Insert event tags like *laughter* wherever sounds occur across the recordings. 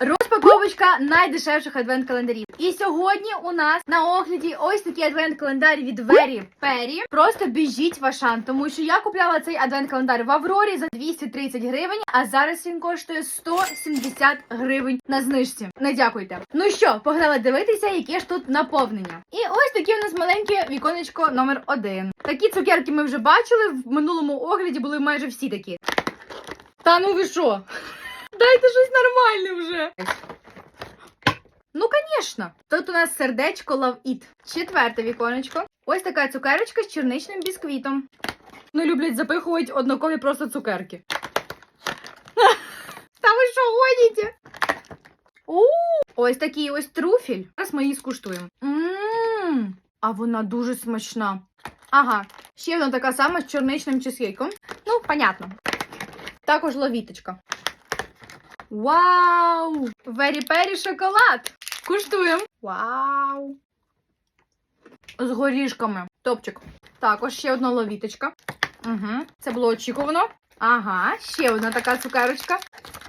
Розпаковочка найдешевших адвент-календарів. І сьогодні у нас на огляді ось такий адвент-календар від Вері Пері. Просто біжіть в Ашан, тому що я купляла цей адвент-календар в Аврорі за 230 гривень, а зараз він коштує 170 гривень на знижці. Не дякуйте. Ну що, погнали дивитися, яке ж тут наповнення. І ось таке у нас маленьке віконечко номер один. Такі цукерки ми вже бачили. В минулому огляді були майже всі такі. Та ну ви що? Дайте щось нормальне вже. Ну, звісно. Тут у нас сердечко Love It. Четверте віконечко. Ось така цукерочка з черничним бісквітом. Ну, люблять запихувати однакові просто цукерки. *laughs* Та ви що гоніте? Ось такий ось труфіль. Зараз ми її скуштуємо. Мм, а вона дуже смачна. Ага, ще одна така сама з чорничним чизкейком. Ну, понятно. Також ловіточка. Вау! Вері пері шоколад! Куштуємо. Вау! З горішками. Топчик. Також ще одна ловіточка. Угу. Це було очікувано. Ага, ще одна така цукерочка.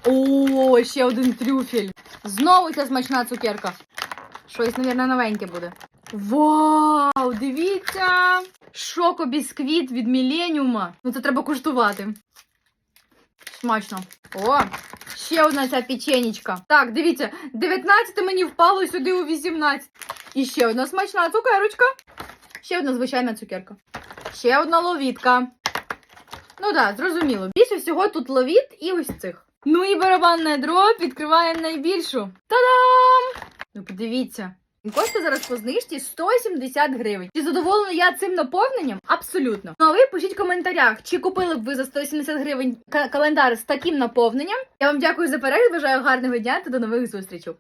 О, ще один трюфель. Знову ця смачна цукерка. Щось, мабуть, новеньке буде. Вау! Дивіться! Шокобісквіт від Міленіума. Ну це треба куштувати. Смачно. О, ще одна ця печенечка. Так, дивіться, 19 мені впало сюди у 18. І ще одна смачна цукерочка. Ще одна звичайна цукерка. Ще одна ловітка. Ну так, зрозуміло. Більше всього тут ловіт і ось цих. Ну і барабанне дроб відкриваємо найбільшу. Та-дам! Ну подивіться. Коштує зараз по знижці 170 гривень. Чи задоволена я цим наповненням? Абсолютно. Ну а ви пишіть в коментарях, чи купили б ви за 170 гривень календар з таким наповненням. Я вам дякую за перегляд, бажаю гарного дня та до нових зустрічей.